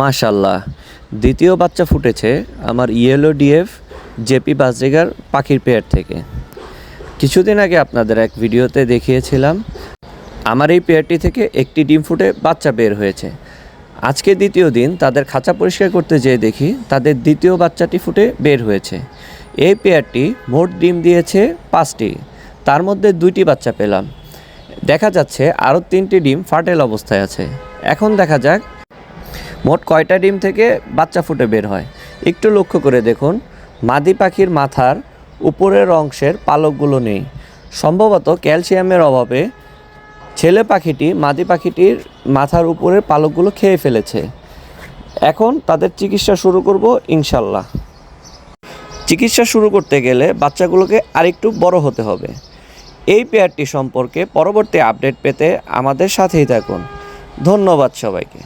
মাশাল্লাহ দ্বিতীয় বাচ্চা ফুটেছে আমার ইয়েলো ডিএফ জেপি বাজরিগার পাখির পেয়ার থেকে। কিছুদিন আগে আপনাদের এক ভিডিওতে দেখিয়েছিলাম, আমার এই পেয়ারটি থেকে একটি ডিম ফুটে বাচ্চা বের হয়েছে। আজকে দ্বিতীয় দিন, তাদের খাঁচা পরিষ্কার করতে যেয়ে দেখি তাদের দ্বিতীয় বাচ্চাটি ফুটে বের হয়েছে। এই পেয়ারটি মোট ডিম দিয়েছে পাঁচটি, তার মধ্যে দুইটি বাচ্চা পেলাম। দেখা যাচ্ছে আরও তিনটি ডিম ফাটেল অবস্থায় আছে। এখন দেখা যাক মোট কয়টা ডিম থেকে বাচ্চা ফুটে বের হয়? একটু লক্ষ্য করে দেখুন। মাদি পাখির মাথার উপরের অংশের পালকগুলো নেই। সম্ভবত ক্যালসিয়ামের অভাবে ছেলে পাখিটি মাদি পাখিটির মাথার উপরের পালকগুলো খেয়ে ফেলেছে। এখন তাদের চিকিৎসা শুরু করব ইনশাল্লাহ চিকিৎসা শুরু করতে গেলে বাচ্চাগুলোকে আরেকটু বড় হতে হবে। এই পেয়ারটি সম্পর্কে পরবর্তী আপডেট পেতে আমাদের সাথেই থাকুন। ধন্যবাদ সবাইকে।